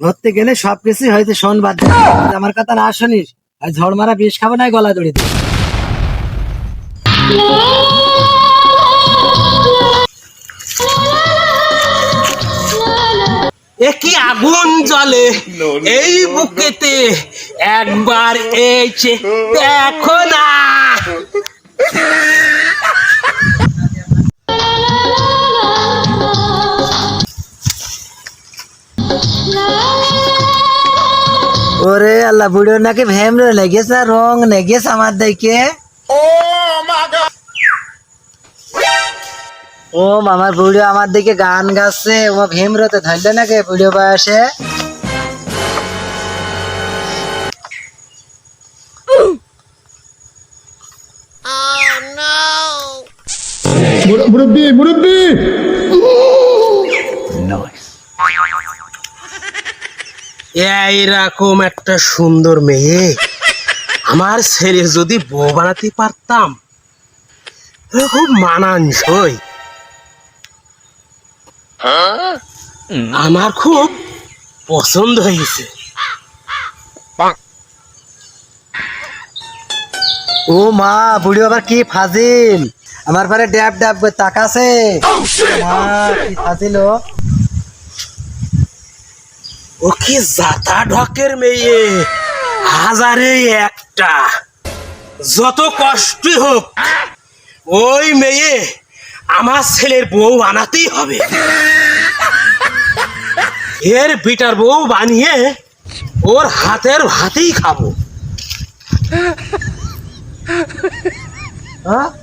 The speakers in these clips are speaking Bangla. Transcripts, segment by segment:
ধরতে গেলে সবকিছুই হয়তো শোন বাদ আমার কথা না শুনিস, আর ঝড় মারা বিষ খাব না, গলা দড়ি দে এ কি আগুন জ্বলে? এই বুকেতে একবার এসে দেখো না। আল্লাহ বুড়ো নাকি ভেমরে লেগেছে রং লেগেছে আমার দেখে। ও আমার বুড়ো আমার দিকে গান গাচ্ছে। ও ভীমরতে ধরলে নাকি বুড়ো বয়সে? মুরব্বী মুরব্বী। এইরকম একটা সুন্দর মেয়ে। আমার ছেলে যদি বউ বানাতে পারতাম খুব মানানসই। আমার খুব পছন্দ হয়েছে। ও মা বুড়ি আবার কি ফাজিল? আমার পরে ড্যাব ড্যাব করে তাকাছে মা কি ফাজিল ও কি জাতা ঢকের মেয়ে? হাজারে একটা। যত কষ্টই হোক, ওই মেয়ে আমার ছেলের বউ বানাতেই হবে। এর বিটার বউ বানিয়ে ওর হাতের ভাতেই খাব?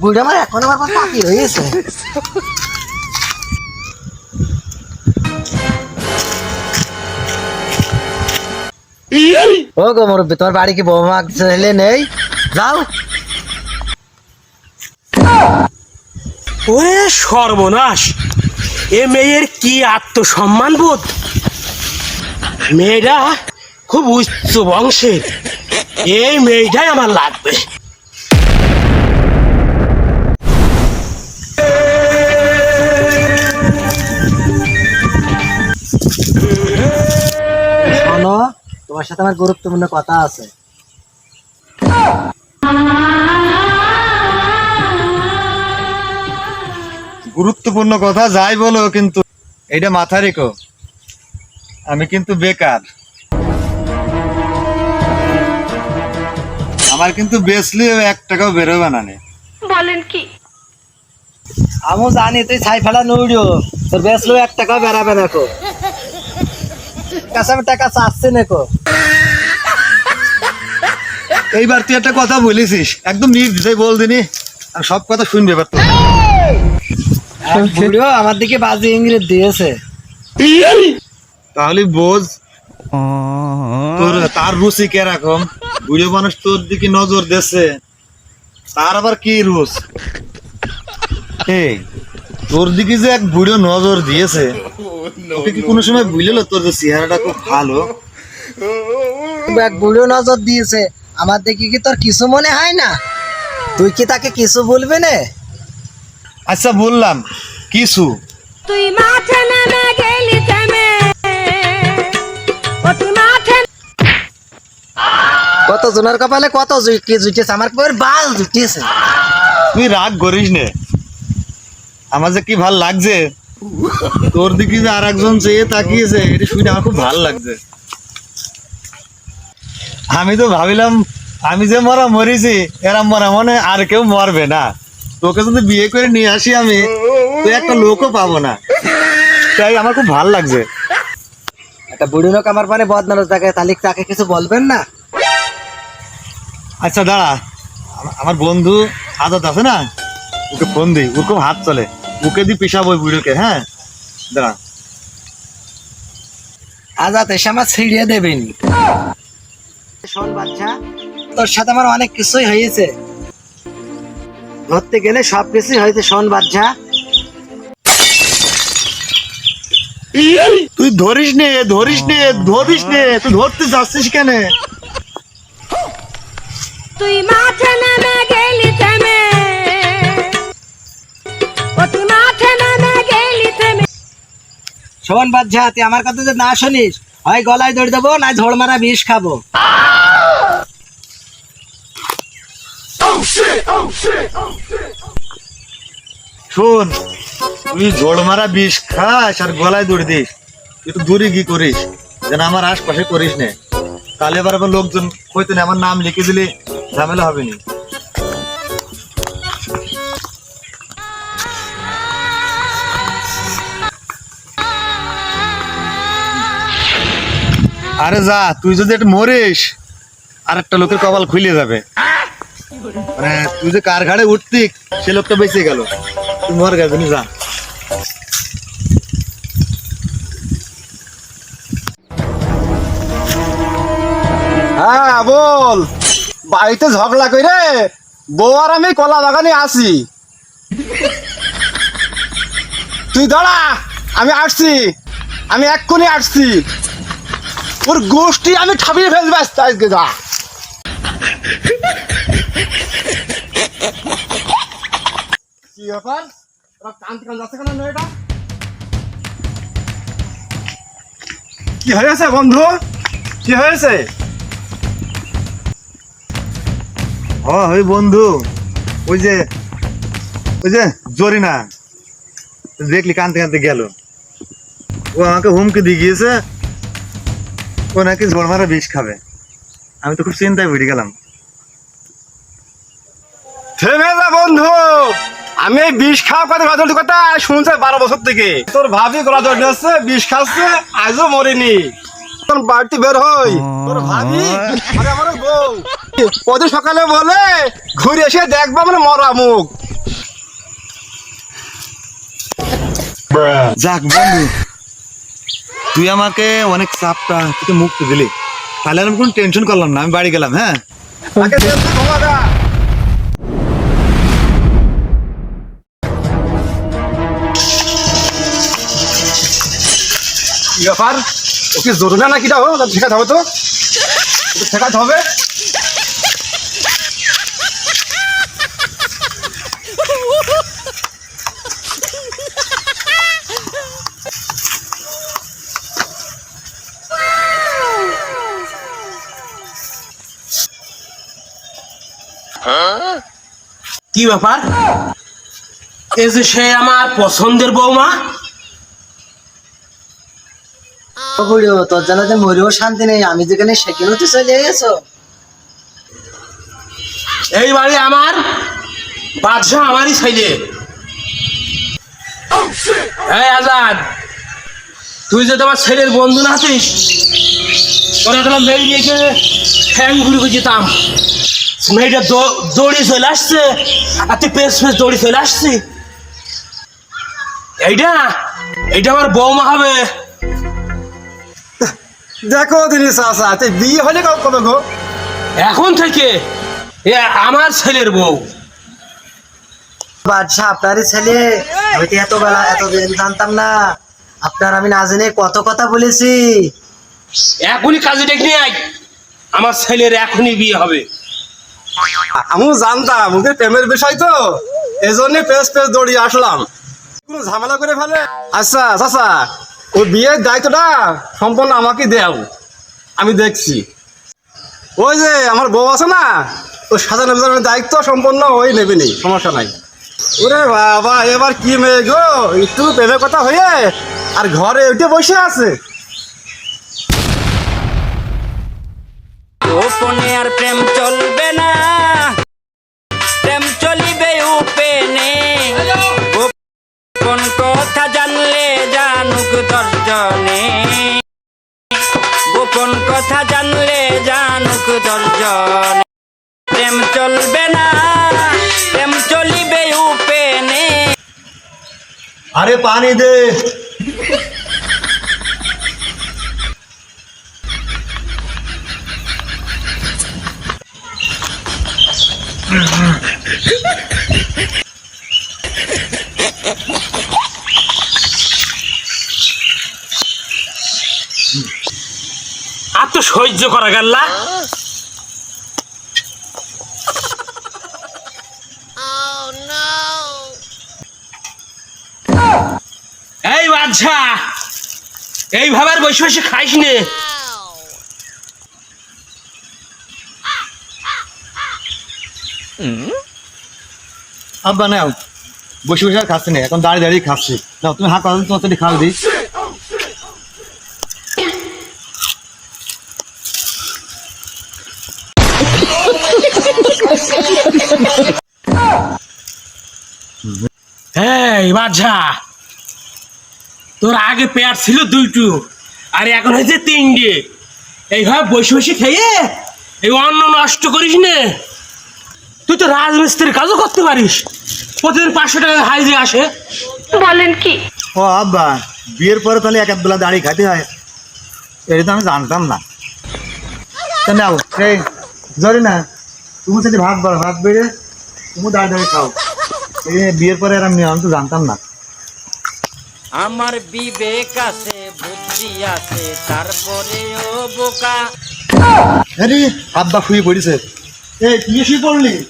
বুড়ি আমার এখন আমার কথা কি হয়েছে ও গো মুরব্বী তোমার বাড়ি কি ছেলে নেই? যাও। ওরে সর্বনাশ, এ মেয়ের কি আত্মসম্মান বোধ? মেয়েটা খুব উচ্চ বংশের, এই মেয়েটাই আমার লাগবে। তোমার সাথে আমার গুরুত্বপূর্ণ কথা আছে। গুরুত্বপূর্ণ কথা যাই বলো কিন্তু এটা মাথা রেখো। আমি কিন্তু বেকার। আমার কিন্তু বেচলে এক টাকাও বেরোবে না নে। আমি জানি তুই ছাই ফেলা নুড়িও তোর বেসলো এক টাকাও বেড়াবে না কো। কাছে আমি টাকা চাচ্ছি না কো। এইবার তুই একটা কথা বলেছিস একদম নির্দ্বিধায় বল দিনি আর সব কথা শুনবে এবার তো। বুড়িও আমার দিকে বাজে ইংরেজ দিয়েছে। তাহলে বোঝ তোর তার রুচি কেরকম? বুড়ো মানুষ তোর দিকে নজর দিচ্ছে তার আবার কি রুচ? এই তোর দিকে যে এক বুড়ো নজর দিয়েছে ওকে কি কোনো সময় বুঝলো তোর যে চেহারাটা খুব ভালো? এক বুড়ো নজর দিয়েছে। আমার দেখি কি তোর কিছু মনে হয় না? তুই কি তাকে কিছু বলবি না? আচ্ছা বললাম। কিছু। তুই মাঠে নেমে গেলি থেমে ও তুই মাঠে কত জনের কপালে কত জুই- কি জুটেছে আমার পর বাল জুটিয়েছে তুই রাগ করিস নে। আমার যে কি ভালো লাগছে? তোর দিকে যে আর একজন চেয়ে তাকিয়েছে এটা শুনে আমার খুব ভালো লাগছে। আমি তো ভাবিলাম আমি যে মরা মরিছি এরা মরা মনে আর কেউ মরবে না। তোকে যদি বিয়ে করে নিয়ে আসি আমি তুই একটা লোকও পাবো না। তাই আমার খুব ভালো লাগছে। একটা বুড়ি লোক আমার পানে বদনার থাকে তাহলে তাকে কিছু বলবেন না? আচ্ছা দাঁড়া। আমার বন্ধু আজাদ আছে না? ওকে ফোন দিই ওর খুব হাত চলে। ওকে দি পেশাবো ওই বুড়োকে হ্যাঁ? দাঁড়া। আজাদ এসে আমার ছিড়িয়ে দেবেনি শোন বাচ্চা তোর সাথে আমার অনেক কিছুই হয়েছে। ধরতে গেলে সব কিছুই হয়েছে শোন বাচ্চা। তুই ধরিস নে ধরিস নে ধরিস নে তুই ধরতে যাচ্ছিস কেন? তুই মাঠে নেমে শোন বাচ্চা তুই আমার কথা যদি না শুনিস, হয় গলায় দড়ি দেবো, না ঝোড় মারা বিষ খাব। শোন, তুই ঝোড় মারা বিষ খাস আর গলায় দৌড় দিস তো দূরে কি করিস, যেন আমার আশপাশে করিস না। তাহলে এবার আবার লোকজন হয়তো না আমার নাম লিখে দিলে ঝামেলা হবে না। আরে যা, তুই যদি একটু মরিস আর একটা লোকের কপাল খুলে যাবে। মানে তুই যে কার ঘাড়ে উঠতি, সে লোকটা বেঁচে গেল। তুই মর গেছে যা। হ্যাঁ বল। বাড়িতে ঝগড়া করে বউ আর আমি কলা বাগানে আসি। তুই দাঁড়া, আমি আসছি। আমি এক্ষুনি আসছি। ওর গোষ্ঠী আমি ঠাপিয়ে ফেলবে আজকে আজকে যা। কি ব্যাপার? ওরা কান কান যাচ্ছে কেন মেয়েটা কি হয়েছে বন্ধু? কি হয়েছে? হ ওই বন্ধু ওই যে ওই যে জরিনা। দেখলি কানতে কানতে গেল। ও আমাকে হুমকি দিয়ে গিয়েছে। ও নাকি মারা বিষ খাবে। আমি তো খুব চিন্তায় পড়ে গেলাম। থেমে যা বন্ধু। আমি এই বিষ খাওয়া কথা কথা কথা শুনছে বারো বছর থেকে। তোর ভাবি হচ্ছে বিষ খাচ্ছে আজও মরিনি। তোর বাড়িতে বের হই। তোর ভাবি? আরে আমার বউ। ওদের সকালে বলে ঘুরে এসে দেখব মানে মরা মুখ। যাক বন্ধু তুই আমাকে অনেক চাপটা থেকে মুক্ত দিলি। তাহলে আমি কোনো টেনশন করলাম না, আমি বাড়ি গেলাম হ্যাঁ? ব্যাপার? ওকে জোর না নাকি দাও শেখাতে হবে তো? শেখাতে হবে? কি ব্যাপার? এই যে সে আমার পছন্দের বৌমা। ও তোর জানাতে মরিও শান্তি নেই আমি যেখানে সেখানেও তো চলে গেছো এই বাড়ি আমার বাদশাহ আমারই ছেলে। এই আজাদ তুই যে তোমার ছেলের বন্ধু না আছিস তোরা তোমার মেয়ে নিয়ে ঠ্যাং ঘুরে যেতাম মেয়েটা দৌড়ে চলে আসছে আর তুই পেস পেস দৌড়ে চলে আসছি। এইটা এইটা আমার বৌমা হবে। দেখো দিদি চাচা তুই বিয়ে হলে কবে গো? এখন থেকে এ আমার ছেলের বউ। বাদশাহ আপনারই ছেলে। আমি তো এত বেলা এত দিন জানতাম না। আপনার আমি না জেনে কত কথা বলেছি। এখনই কাজে ডেকে আয়। আমার ছেলের এখনই বিয়ে হবে। আমিও জানতাম ওদের প্রেমের বিষয় তো। এই জন্য পেস পেস দৌড়িয়ে আসলাম। কোনো ঝামেলা করে ফেলে? আচ্ছা চাচা ওই বিয়ের দায়িত্বটা সম্পূর্ণ আমাকে দেও। আমি দেখছি। ওই যে আমার বউ আছে না ওই সাজানো বিজানোর দায়িত্ব সম্পূর্ণ ওই নেবে নেই, সমস্যা নাই। ওরে বাবা, এবার কি মেয়ে গো? একটু প্রেমের কথা হয়ে আর ঘরে উঠে বসে আছে। গোপনে আর প্রেম চলবে না। প্রেম চলিবে উপেনে। গোপন কথা জানলে জানুক দর্জনে। গোপন কথা জানলে জানুক দর্জনে। প্রেম চলবে না, প্রেম চলিবে উপেনে। আরে পানি দে। আর তো সহ্য করা গেল এই বাদশাহ এইভাবে আর বসে বসে খাইস নে। আব্বা, নাও। বসে বসে আর খাচ্ছি না, এখন দাঁড়িয়ে দাঁড়িয়ে খাচ্ছি। নাও, তুমি হাত পাতো তোমার তো খাও দিই। বাচ্চা তোর আগে পেয়ার ছিল দুইটু, আর এখন হয়েছে তিনটে। এইভাবে বসে বসে খেয়ে এই অন্ন নষ্ট করিস নে। তুই তো রাজমিস্ত্রির কাজও করতে পারিস। প্রতিদিন পাঁচশো টাকা হাইজে আসে। বলেন কি? ও আব্বা বিয়ের পরে তাহলে এক এক বেলা দাঁড়িয়ে খাইতে হয়। এটা তো আমি জানতাম না। তা নাও এই জরি না তুমি সাথে ভাগ বাড়ো ভাগ বেড়ে তুমি দাঁড়িয়ে দাঁড়িয়ে খাও। এই বিয়ের পরে আর আমি আমি তো জানতাম না। আমার বিবেক আছে বুদ্ধি আছে তারপরেও বোকা। আরে আব্বা শুয়ে পড়েছে। এই তুই শুয়ে পড়লি?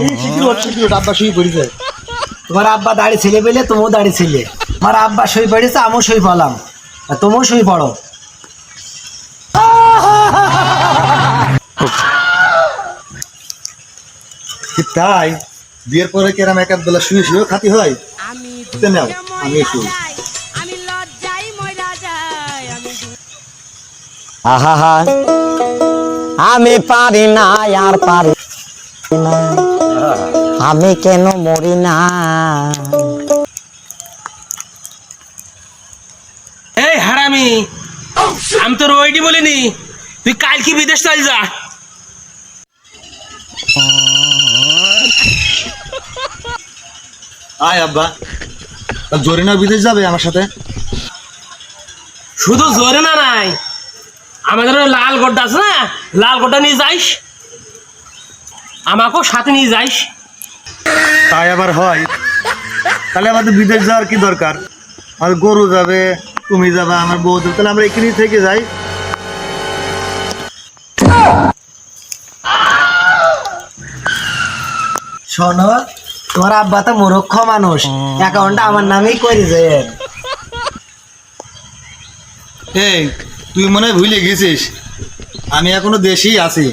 এই সিকিউর সিকিউর আব্বা শুয়ে পড়েছে? তোমার আব্বা দাঁড়িয়ে ছিলে বলে তুমিও দাঁড়িয়ে ছিলে। আমার আব্বা শুয়ে পড়েছে আমিও শুয়ে পড়লাম। আর তুমিও শুয়ে পড়ো। তাই? বিয়ের পরে কেরাম এক এক বেলা শুয়ে শুয়ে খাতি হয়? নাও, আমি একটু- মইরা যাই আমি পারি না আর পারি না। আমি কেন মরি না? এই হারামি আমি তোর ওইটি বলিনি। তুই কালকে বিদেশ চল যা? আয় আব্বা। তা জরিনা বিদেশ যাবে আমার সাথে? শুধু জোরে না নাই আমাদের ওই লাল গোড্ডা আছে না? লাল গোড্ডা নিয়ে যাইস। আমাকেও সাথে নিয়ে যাইস। তাই আবার হয়। তাহলে আমাদের বিদেশ যাওয়ার কি দরকার? আমার গরু যাবে তুমি যাবে আমার বউ যাবে তাহলে আমরা এখানেই থেকে যাই। শোনো তোমার আব্বা তো মূর্খ মানুষ। অ্যাকাউন্টটা আমার নামেই করে যায় এই তুই মনে হয় ভুলে গেছিস। আমি এখনও দেশেই আছি।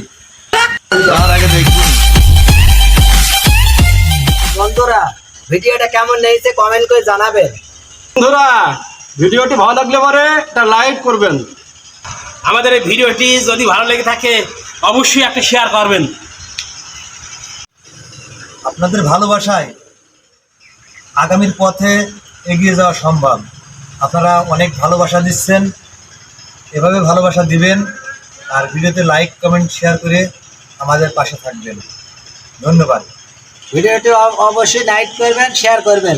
তার আগে দেখবি। বন্ধুরা ভিডিওটা কেমন নেইছে কমেন্ট করে জানাবেন। বন্ধুরা ভিডিওটি ভালো লাগলে পরে একটা লাইক করবেন। আমাদের এই ভিডিওটি যদি ভালো লেগে থাকে অবশ্যই একটা শেয়ার করবেন। আপনাদের ভালোবাসায় আগামীর পথে এগিয়ে যাওয়া সম্ভব। আপনারা অনেক ভালোবাসা দিচ্ছেন। এভাবে ভালোবাসা দিবেন আর ভিডিওতে লাইক কমেন্ট শেয়ার করে আমাদের পাশে থাকবেন। ধন্যবাদ। ভিডিওটি অবশ্যই লাইক করবেন শেয়ার করবেন।